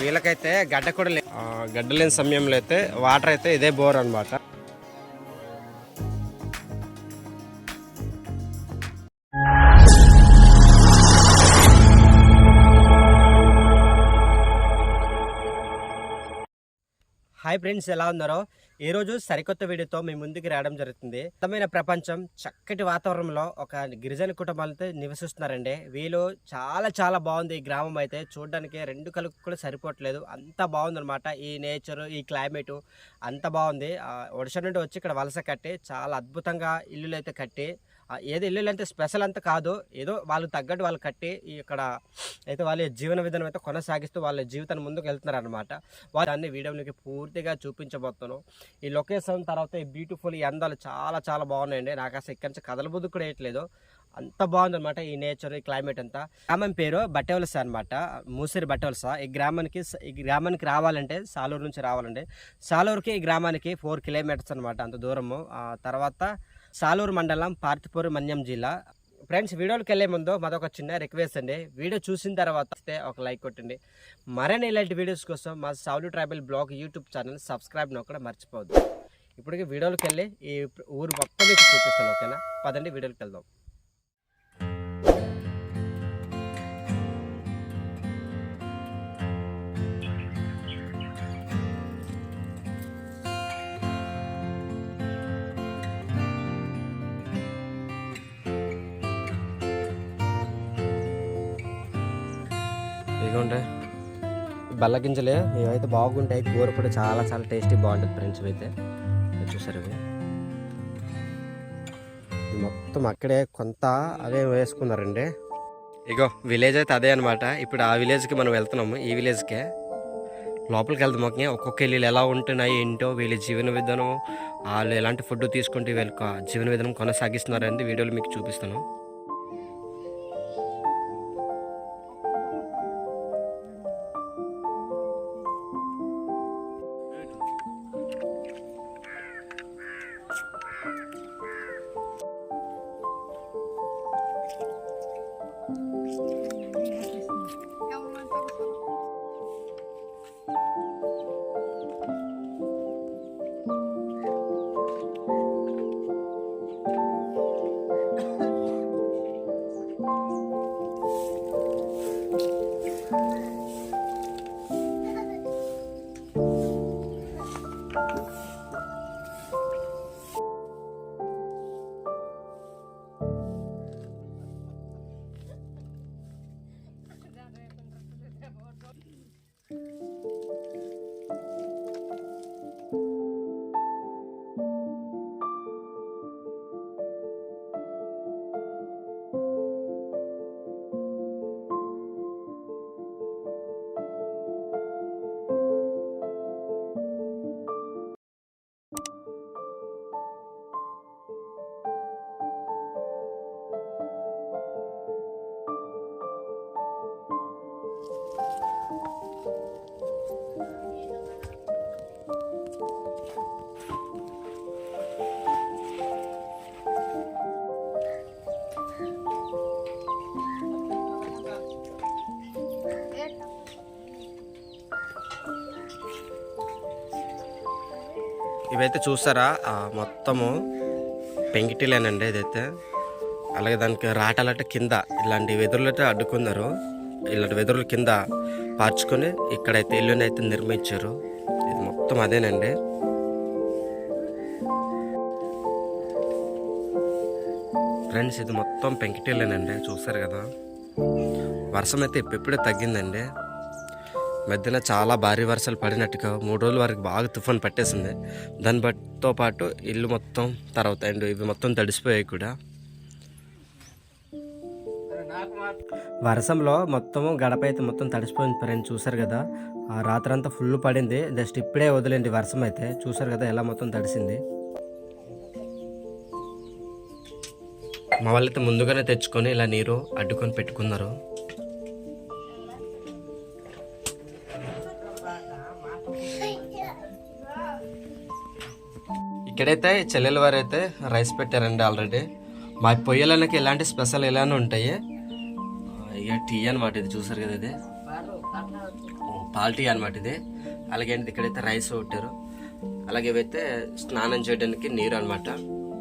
వీళ్ళకైతే గడ్డ కూడా లే ఆ, గడ్డ లేని సమయంలో అయితే వాటర్ అయితే ఇదే బోర్ అనమాట హాయ్ ఫ్రెండ్స్ ఎలా ఉన్నారో? ఈరోజు సరికొత్త వీడియోతో మీ ముందుకు రావడం జరుగుతుంది. అందమైన ప్రపంచం చక్కటి వాతావరణంలో ఒక గిరిజన కుటుంబాలతో నివసిస్తున్నారండి. వీళ్ళు చాలా చాలా బాగుంది ఈ గ్రామం అయితే. చూడడానికి రెండు కలుపు కూడా సరిపోవట్లేదు. అంత బాగుందనమాట ఈ నేచర్ ఈ క్లైమేట్. అంత బాగుంది. ఒడిశా నుండి వచ్చి ఇక్కడ వలస కట్టి చాలా అద్భుతంగా ఇల్లులు అయితే కట్టి ఏదో ఇల్లు అంటే స్పెషల్ అంత కాదు. ఏదో వాళ్ళకి తగ్గట్టు వాళ్ళు కట్టి ఇక్కడ అయితే వాళ్ళ జీవన విధానం అయితే కొనసాగిస్తూ వాళ్ళ జీవితాన్ని ముందుకు వెళ్తున్నారు అనమాట దాన్ని వీడియోనికి పూర్తిగా చూపించబోతున్నాను ఈ లొకేషన్ తర్వాత ఈ బ్యూటిఫుల్ ఈ అందాలు చాలా చాలా బాగున్నాయండి. నాకు అసలు ఇక్కడి నుంచి కదల బుద్ధి కూడా వేయట్లేదు. అంత బాగుందన్నమాట ఈ నేచర్ ఈ క్లైమేట్ అంతా. గ్రామం పేరు బట్టవలస అనమాట మూసిరి బట్టవలస. ఈ గ్రామానికి ఈ గ్రామానికి రావాలంటే సాలూరు నుంచి రావాలండి. సాలూరుకి ఈ గ్రామానికి ఫోర్ కిలోమీటర్స్ అనమాట అంత దూరము. తర్వాత సాలూరు మండలం పార్తిపూర్ మన్యం జిల్లా. ఫ్రెండ్స్ వీడియోకి వెళ్ళే ముందు మాదొక చిన్న రిక్వెస్ట్ అండి. వీడియో చూసిన తర్వాత వస్తే ఒక లైక్ కొట్టండి. మరిన్ని ఇలాంటి వీడియోస్ కోసం మా Saulu tribal blog YouTube channel subscribe కూడా మర్చిపోవద్దు. ఇప్పటికి వీడియోకి వెళ్ళి ఈ ఊరు మొత్తం మీకు చూపిస్తాను ఓకేనా? పదండి వీడియోకి వెళ్దాం బల్ల గింజలే ఇవైతే బాగుంటాయి కూర కూడా చాలా చాలా టేస్టీ బాగుంటుంది ఫ్రెండ్స్ అయితే చూసారు ఇవి. మొత్తం అక్కడే కొంత అవే వేసుకున్నారండి. ఇగో విలేజ్ అయితే అదే అనమాట ఇప్పుడు ఆ విలేజ్కి మనం వెళ్తున్నాము ఈ విలేజ్కే. లోపలికి వెళ్దాం ఓకే? ఒక్కొక్క ఇల్లు ఎలా ఉంటున్నాయి ఏంటో వీళ్ళ జీవన విధానం వాళ్ళు ఎలాంటి ఫుడ్ తీసుకుంటే వీళ్ళ జీవన విధానం కొనసాగిస్తున్నారని వీడియోలో మీకు చూపిస్తాను. ఇవైతే చూసారా? మొత్తము పెంకిటిలేనండి ఇదైతే. అలాగే దానికి రాటాలంటే కింద ఇలాంటి వెదురులైతే అడ్డుకున్నారు. ఇలాంటి వెదురుల కింద పార్చుకొని ఇక్కడైతే ఇల్లుని అయితే నిర్మించారు. ఇది మొత్తం అదేనండి. ఫ్రెండ్స్ ఇది మొత్తం పెంకిటిలేనండి చూసారు కదా? వర్షం అయితే ఎప్పుడే తగ్గిందండి. మధ్యలో చాలా భారీ వర్షాలు పడినట్టుగా మూడు రోజుల వరకు బాగా తుఫాన్ పట్టేసింది. దాని బట్టితో పాటు ఇల్లు మొత్తం తర్వాత అండ్ ఇవి మొత్తం తడిసిపోయాయి కూడా. వర్షంలో మొత్తం గడప అయితే మొత్తం తడిసిపోయింది ఫ్రెండ్ చూసారు కదా? ఆ రాత్రంతా ఫుల్ పడింది. జస్ట్ ఇప్పుడే వదిలేండి వర్షం అయితే. చూసారు కదా ఎలా మొత్తం తడిసింది. మా వాళ్ళైతే ముందుగానే తెచ్చుకొని ఇలా నీరు అడ్డుకొని పెట్టుకున్నారు. ఇక్కడైతే చెల్లెల వారు అయితే రైస్ పెట్టారండి ఆల్రెడీ. మా పొయ్యలకి ఎలాంటి స్పెషల్ ఇలానే ఉంటాయి. ఇక టీ అనమాట ఇది చూసారు కదా ఇది? పాల్ టీ అనమాట ఇది. అలాగే ఇక్కడైతే రైస్ కొట్టారు అలాగే ఇవైతే స్నానం చేయడానికి నీరు అనమాట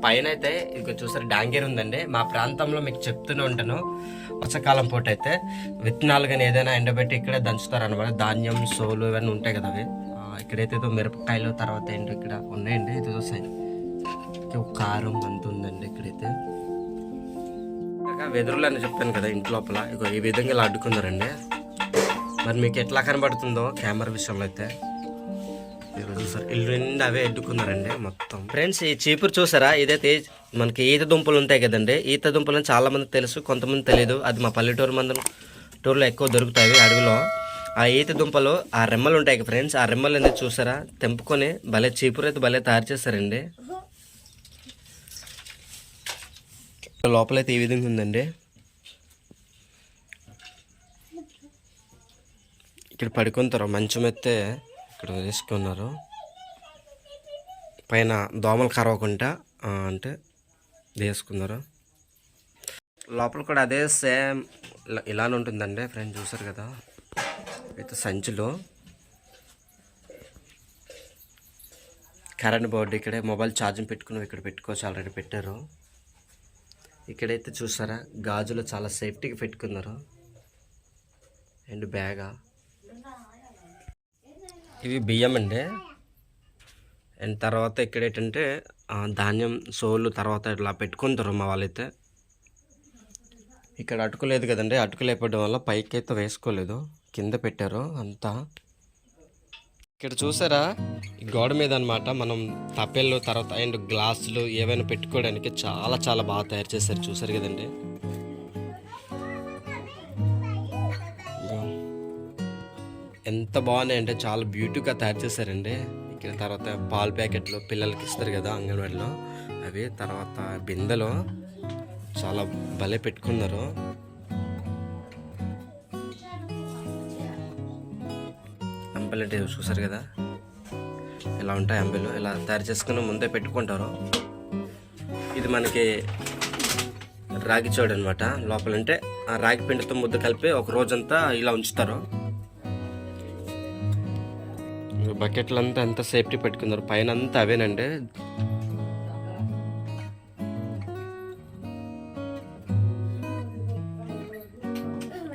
పైన అయితే ఇక చూసారు డాంగేర్ ఉందండి. మా ప్రాంతంలో మీకు చెప్తూనే ఉంటాను. వర్షాకాలం పూట అయితే విత్తనాలు కానీ ఏదైనా ఎండబెట్టి ఇక్కడే దంచుతారు అనమాట ధాన్యం సోలు ఇవన్నీ ఉంటాయి కదా అవి. ఇక్కడైతే ఏదో మిరపకాయలు తర్వాత ఏంటో ఇక్కడ ఉన్నాయండి? ఇది చూసాయి కారం అంత ఉందండి ఇక్కడైతే. వెదురులు అని చెప్పాను కదా ఇంటి లోపల. ఇగో ఈ విధంగా ఇలా అడ్డుకున్నారండి. మరి మీకు ఎట్లా కనబడుతుందో కెమెరా విషయంలో అయితే. ఇదిగో చూసారు ఇల్లు నిండా అవే అడ్డుకున్నారండి మొత్తం. ఫ్రెండ్స్ ఈ చీపురు చూసారా? ఇదైతే మనకి ఈత దుంపలు ఉంటాయి కదండి. ఈత దుంపలు చాలామంది తెలుసు కొంతమంది తెలియదు. అది మా పల్లెటూరు మందులు టూర్లో ఎక్కువ దొరుకుతాయి అడవిలో. ఆ ఈత దుంపలు ఆ రెమ్మలు ఉంటాయి ఫ్రెండ్స్ ఆ రెమ్మలు అనేది చూసారా? తెంపుకొని భలే చీపురు అయితే భలే తయారు చేస్తారండి. లోపలైతే ఈ విధంగా ఉందండి. ఇక్కడ పడుకుంటారు మంచం అయితే ఇక్కడ వేసుకున్నారు. పైన దోమలు కరవకుండా అంటే వేసుకున్నారు. లోపల కూడా అదే సేమ్ ఇలా- ఇలానే ఉంటుందండి ఫ్రెండ్ చూసారు కదా? అయితే సంచులు. కరెంట్ బోర్డు ఇక్కడే మొబైల్ ఛార్జింగ్ పెట్టుకుని ఇక్కడ పెట్టుకోవచ్చు ఆల్రెడీ పెట్టారు. ఇక్కడైతే చూసారా గాజులు చాలా సేఫ్టీగా పెట్టుకున్నారు. అండ్ బ్యాగా. ఇవి బియ్యం అండి. అండ్ తర్వాత ఇక్కడ ఏంటంటే ధాన్యం సోలు తర్వాత ఇట్లా పెట్టుకుంటారు మా వాళ్ళైతే. ఇక్కడ అటుకులేదు కదండి అటుకు లేపడం వల్ల పైకి అయితే వేసుకోలేదు. కింద పెట్టారు అంతా. ఇక్కడ చూసారా? ఈ గోడ మీద అనమాట మనం తపెళ్ళు తర్వాత అండ్ గ్లాసులు ఏవైనా పెట్టుకోవడానికి చాలా చాలా బాగా తయారు చేశారు. చూసారు కదండి? ఎంత బాగున్నాయి అంటే చాలా బ్యూటీగా తయారు చేశారండి. ఇక్కడ తర్వాత పాల ప్యాకెట్లు పిల్లలకి ఇస్తారు కదా అంగన్వాడిలో. అవి తర్వాత బిందెలో. చాలా భలే పెట్టుకున్నారు. అంబెలు చూసారు కదా? ఇలా ఉంటాయి అంబెలు? ఇలా తయారు చేసుకుని ముందే పెట్టుకుంటారు? ఇది మనకి రాగి చోడు అనమాట లోపలంటే ఆ రాగి పిండితో ముద్ద కలిపి ఒక రోజంతా ఇలా ఉంచుతారు. బకెట్లంతా అంతా ఎంత సేఫ్టీ పెట్టుకున్నారు? పైన అంతా అవేనండి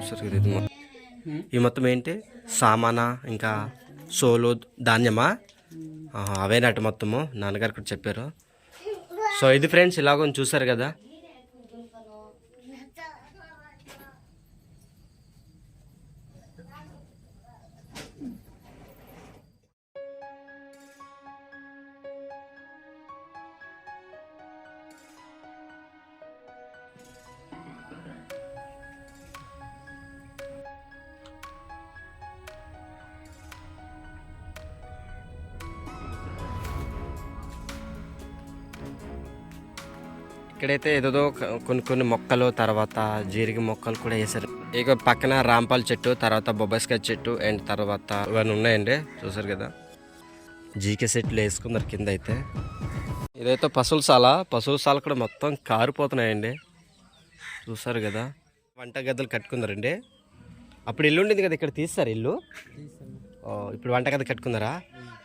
సరే ఇది ఈ మొత్తం ఏంటి? సామానా ఇంకా సోలు ధాన్యమా? ఆహా, అవేనట్టు మొత్తము. నాన్నగారు కూడా చెప్పారు. సో ఇది ఫ్రెండ్స్ ఇలాగో చూసారు కదా? ఇక్కడైతే ఏదో కొన్ని కొన్ని మొక్కలు తర్వాత జీరిగి మొక్కలు కూడా వేసారు ఇక పక్కన రాంపాల చెట్టు తర్వాత బొబ్బస్కాయ చెట్టు అండ్ తర్వాత ఇవన్నీ ఉన్నాయండి. చూసారు కదా? జీకే సెట్లు వేసుకున్నారు కింద అయితే ఇదైతే పశువుల పశువులశాల పశువుల సాల కూడా మొత్తం కారిపోతున్నాయండి. చూసారు కదా? వంట గదులు కట్టుకున్నారండి. అప్పుడు ఇల్లు ఉండేది కదా ఇక్కడ తీస్తారు ఇల్లు? ఇప్పుడు వంట గది కట్టుకున్నారా?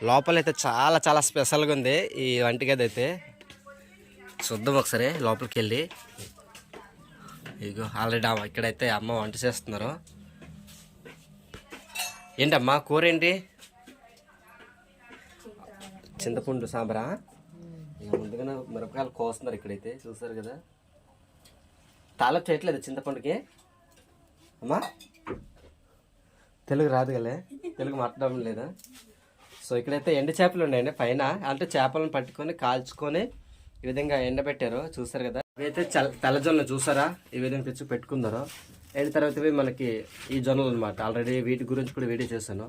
లోపలైతే చాలా చాలా స్పెషల్గా ఉంది ఈ వంట గది అయితే. చూద్దాం ఒకసారి లోపలికి వెళ్ళి ఇగో ఆల్రెడీ ఇక్కడైతే అమ్మ వంట చేస్తున్నారు. ఏంటమ్మా కూర ఏంటి చింతపండు సాంబారా? ఇక ముందుగానే మిరపకాయలు కోస్తున్నారు ఇక్కడైతే చూసారు కదా. తాళం చేయట్లేదు చింతపండుకి. అమ్మా తెలుగు రాదు కలే తెలుగు మాట్లాడడం లేదా? సో ఇక్కడైతే ఎండు చేపలు ఉన్నాయండి పైన. అంటే చేపలను పట్టుకొని కాల్చుకొని ఈ విధంగా ఎండబెట్టారు చూసారు కదా. ఇవైతే తెల్ల జొన్న చూసారా? ఈ విధంగా తెచ్చి పెట్టుకున్నారు. ఎండిన తర్వాత ఇవి మనకి ఈ జొన్నలు అనమాట ఆల్రెడీ వీటి గురించి కూడా వీడియో చేశాను.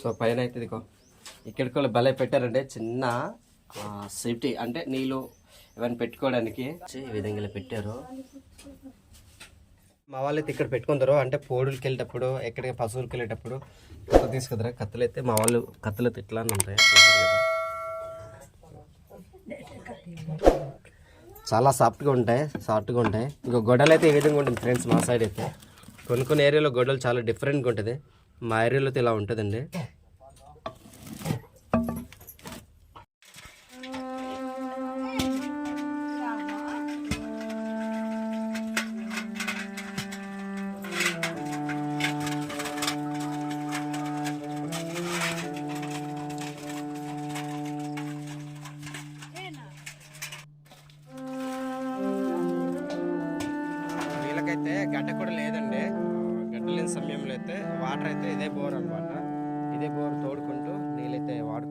సో పైన అయితే ఇదిగో. ఇక్కడ కూడా భలే పెట్టారండి. చిన్న సేఫ్టీ అంటే నీళ్ళు ఇవన్నీ పెట్టుకోవడానికి. ఈ విధంగా పెట్టారు. మా వాళ్ళైతే ఇక్కడ పెట్టుకుంటారు. అంటే పోడులకి వెళ్ళేటప్పుడు ఎక్కడికి పశువులకి వెళ్ళేటప్పుడు కత్త తీసుకుదరా కత్తులు అయితే మా వాళ్ళు కత్తులు అయితే అని ఉంటాయి. చాలా సాఫ్ట్గా ఉంటాయి సాఫ్ట్గా ఉంటాయి. ఇంకా గొడవలు అయితే ఈ విధంగా ఉంటుంది ఫ్రెండ్స్ మా సైడ్ అయితే. కొన్ని కొన్ని ఏరియాలో గొడవలు చాలా డిఫరెంట్గా ఉంటుంది. మా ఏరియాలో అయితే ఇలా ఉంటుందండి.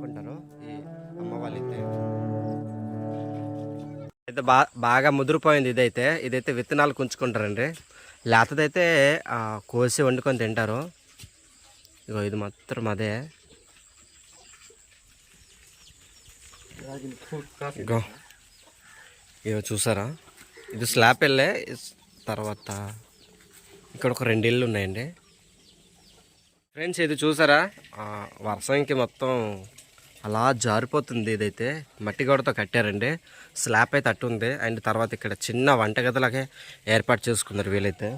నీళ్ళైతే ఈ అమ్మ వాళ్ళైతే అయితే బా బాగా ముదిరిపోయింది ఇదైతే. ఇదైతే విత్తనాలు కుంచుకుంటారండి. లేతదైతే కోసి వండుకొని తింటారు. ఇగో ఇది మాత్రం అదే. ఇగో ఇగో చూసారా? ఇది స్లాబ్ వెళ్ళే తర్వాత ఇక్కడ ఒక రెండు ఇళ్ళు ఉన్నాయండి. ఫ్రెండ్స్ ఇది చూసారా? వర్షంకి మొత్తం అలా జారిపోతుంది ఇదైతే. మట్టి గోడతో కట్టారండి. స్లాబ్ అయితే అట్టు ఉంది. అండ్ తర్వాత ఇక్కడ చిన్న వంటగదిలాగే ఏర్పాటు చేసుకున్నారు వీలైతే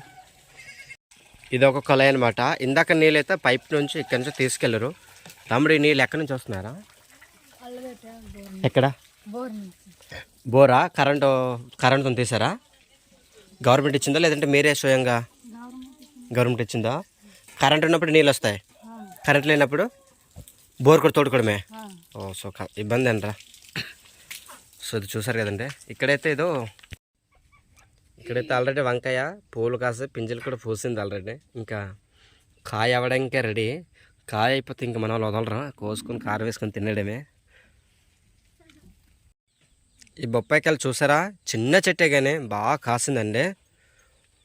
ఇది ఒక కొలాయి అనమాట ఇందాక నీళ్ళైతే పైప్ నుంచి ఇక్కడి నుంచి తీసుకెళ్ళరు. తమ్ముడు ఈ నీళ్ళు ఎక్కడి నుంచి వస్తున్నారా? ఎక్కడ? బోరా? కరెంటు కరెంటుతో తీసారా? గవర్నమెంట్ ఇచ్చిందా లేదంటే మీరే స్వయంగా? గవర్నమెంట్ ఇచ్చిందా? కరెంట్ ఉన్నప్పుడు నీళ్ళు వస్తాయి. కరెంట్ లేనప్పుడు? బోర్ కూడా తోడుకోవడమే? ఓ సో ఇబ్బంది అనరా సో ఇది చూసారు కదండి. ఇక్కడైతే ఏదో ఇక్కడైతే ఆల్రెడీ వంకాయ పూలు కాసి పింజలు కూడా పూసింది ఆల్రెడీ ఇంకా కాయ అవ్వడానికే రెడీ కాయ అయిపోతే ఇంకా మన వాళ్ళు వదలరా కోసుకొని కారం వేసుకొని తినడమే ఈ బొప్పాయికాయలు చూసారా? చిన్న చెట్టే కానీ బాగా కాసిందండి.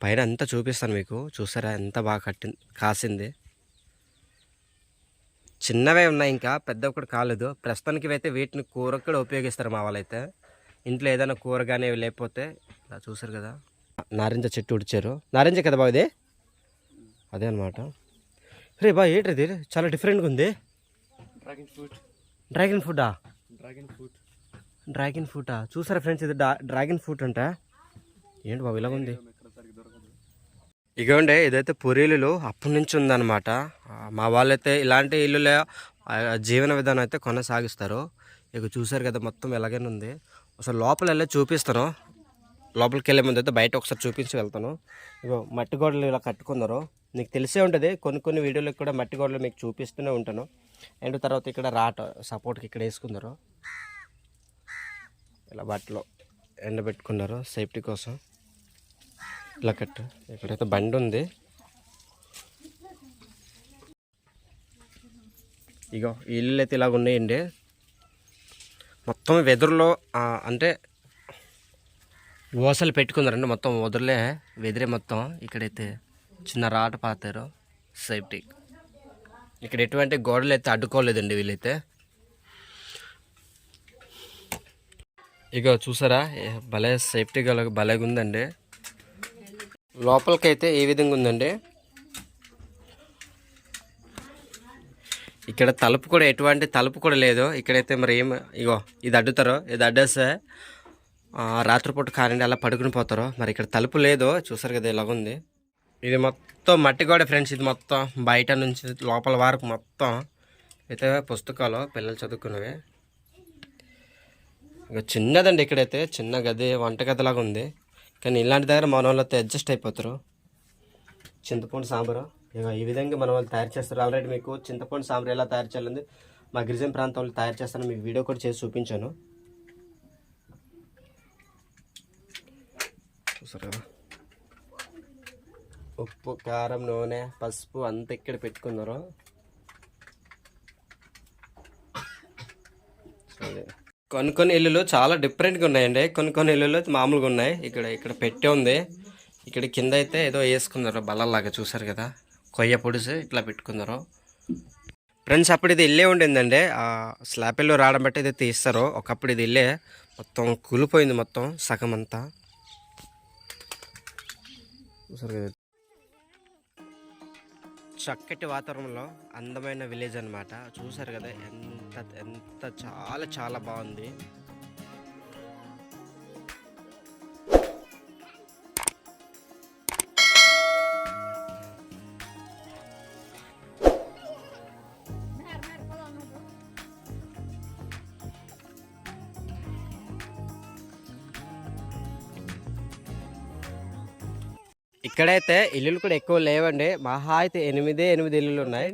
పైన అంతా చూపిస్తాను మీకు. చూసారా? ఎంత బాగా కట్టి కాసింది. చిన్నవే ఉన్నాయి ఇంకా పెద్ద కూడా కాలేదు. ప్రస్తుతానికి అయితే వీటిని కూరకు కూడా ఉపయోగిస్తారు మా వాళ్ళైతే. ఇంట్లో ఏదైనా కూర కానీ లేకపోతే ఇలా చూసారు కదా. నారింజ చెట్టు ఉడిచారు. నారింజ కదా బాగా ఇది? అదే అనమాట రే బా ఏంటిది చాలా డిఫరెంట్గా ఉంది. Dragon fruit. డ్రాగన్ ఫుడ్డా డ్రాగన్ ఫ్రూట్. డ్రాగన్ ఫ్రూటా? చూసారా ఫ్రెండ్స్ ఇది డ్రాగన్ ఫ్రూట్ అంట. ఏంటి బాబు ఇలా ఉంది ఇగోండి ఇదైతే పురీలు అప్పటి నుంచి ఉందన్నమాట. మా వాళ్ళైతే ఇలాంటి ఇల్లులే జీవన విధానం అయితే కొనసాగిస్తారు. ఇక చూసారు కదా మొత్తం ఎలాగైనా ఉంది. అసలు లోపల వెళ్ళి చూపిస్తాను. లోపలికి వెళ్ళే ముందు అయితే బయట ఒకసారి చూపించి వెళ్తాను. ఇగో మట్టి గోడలు ఇలా కట్టుకున్నారు. నీకు తెలిసే ఉంటుంది కొన్ని కొన్ని వీడియోలకు కూడా మట్టి గోడలు మీకు చూపిస్తూనే ఉంటాను. అండ్ తర్వాత ఇక్కడ రాట సపోర్ట్కి ఇక్కడ వేసుకున్నారు. ఇలా బట్టలు ఎండబెట్టుకున్నారు సేఫ్టీ కోసం. ఇలా కట్టు. ఇక్కడైతే బండి ఉంది. ఇగో ఇల్లు అయితే ఇలాగ ఉన్నాయండి. మొత్తం వెదురులో అంటే ఓసలు పెట్టుకున్నారండి మొత్తం వదిలే వెదిరే మొత్తం. ఇక్కడైతే చిన్న రాట పాతారు సేఫ్టీ. ఇక్కడ ఎటువంటి గోడలు అయితే అడ్డుకోలేదండి వీళ్ళైతే. ఇక చూసారా? భలే సేఫ్టీగా భలేగా ఉందండి లోపలికైతే ఏ విధంగా ఉందండి? ఇక్కడ తలుపు కూడా ఎటువంటి తలుపు కూడా లేదు. ఇక్కడైతే మరి ఏం ఇగో ఇది అడ్డుతారో ఇది అడ్డేస్తే రాత్రిపూట కారండి అలా పడుకుని పోతారో. మరి ఇక్కడ తలుపు లేదు చూసారు కదా ఇలాగుంది ఇది మొత్తం మట్టి గోడ ఫ్రెండ్స్ ఇది మొత్తం బయట నుంచి లోపల వరకు మొత్తం అయితే పుస్తకాలు పిల్లలు చదువుకున్నవి. ఇక చిన్నదండి ఇక్కడైతే చిన్న గది వంట గదిలాగా ఉంది. కానీ ఇలాంటి దగ్గర మన వాళ్ళతో అడ్జస్ట్ అయిపోతారు. చింతపండు సాంబారు. ఇక ఈ విధంగా మన వాళ్ళు తయారు చేస్తారు. ఆల్రెడీ మీకు చింతపండు సాంబార్ ఎలా తయారు చేయాలని మా గిరిజన ప్రాంతంలో తయారు చేస్తాను మీకు వీడియో కూడా చేసి చూపించాను. చూసారు? కదా ఉప్పు కారం నూనె పసుపు అంతా ఇక్కడ పెట్టుకున్నారు. సరే. కొన్ని కొన్ని ఇల్లులు చాలా డిఫరెంట్గా ఉన్నాయండి. కొన్ని కొన్ని ఇల్లులు మామూలుగా ఉన్నాయి. ఇక్కడ ఇక్కడ పెట్టే ఉంది. ఇక్కడ కింద అయితే ఏదో వేసుకున్నారు. బల్లలాగా చూసారు కదా. కొయ్య పొడిసి ఇట్లా పెట్టుకున్నారు. ఫ్రెండ్స్ అప్పుడు ఇది ఇల్లే ఉండిందండి. ఆ స్లాబ్ ఇల్లు రావడం బట్టి ఇది తీస్తారు. ఒకప్పుడు ఇది ఇల్లే. మొత్తం కూలిపోయింది మొత్తం సగం అంతా. చూసారు కదా చక్కటి వాతావరణంలో అందమైన విలేజ్ అన్నమాట. చూసారు కదా ఎంత ఎంత చాలా చాలా బాగుంది. ఇక్కడైతే ఇల్లులు కూడా ఎక్కువ లేవండి. మహా అయితే ఎనిమిదే ఎనిమిది ఇల్లులు ఉన్నాయి.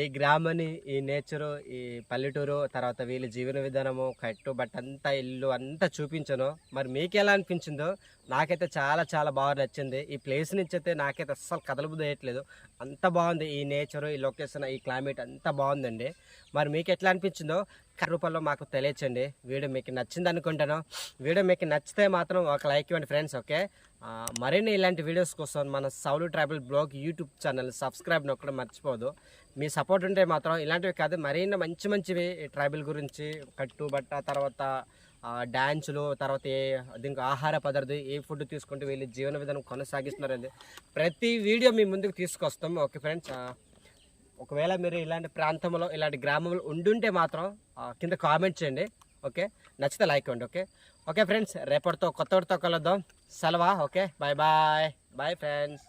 ఈ గ్రామని ఈ నేచరు ఈ పల్లెటూరు తర్వాత వీళ్ళ జీవన విధానము కట్టు బట్ట అంతా ఇల్లు అంతా చూపించను. మరి మీకు ఎలా అనిపించిందో నాకైతే చాలా చాలా బాగా నచ్చింది. ఈ ప్లేస్ నుంచి అయితే నాకైతే అస్సలు కదలబుద్ధి అంత బాగుంది ఈ నేచరు ఈ లొకేషన్ ఈ క్లైమేట్ అంతా బాగుందండి. మరి మీకు ఎట్లా అనిపించిందో కథ రూపంలో మాకు తెలియచండి. వీడియో మీకు నచ్చింది అనుకుంటాను. వీడియో మీకు నచ్చితే మాత్రం ఒక లైక్ ఇవ్వండి ఫ్రెండ్స్ ఓకే మరిన్ని ఇలాంటి వీడియోస్ కోసం మన Saulu tribal blog YouTube channel subscribe నొక్కడం మర్చిపోదు మీ సపోర్ట్ ఉంటే మాత్రం ఇలాంటివి కాదు మరిన్ని మంచి మంచివి ట్రైబల్ గురించి కట్టు బట్ట తర్వాత డ్యాన్సులు తర్వాత ఏ దీనికి ఆహార పదార్థం ఏ ఫుడ్ తీసుకుంటే వీళ్ళు జీవన విధానం కొనసాగిస్తున్నారండి. ప్రతి వీడియో మీ ముందుకు తీసుకొస్తాం ఓకే ఫ్రెండ్స్? ఒకవేళ మీరు ఇలాంటి ప్రాంతంలో ఇలాంటి గ్రామంలో ఉండుంటే మాత్రం కింద కామెంట్ చేయండి ఓకే? నచ్చితే లైక్ ఇవ్వండి ఓకే? ఓకే ఫ్రెండ్స్ రేపటితో కొత్తటితో కలుద్దాం. సెలవా? Okay bye bye bye friends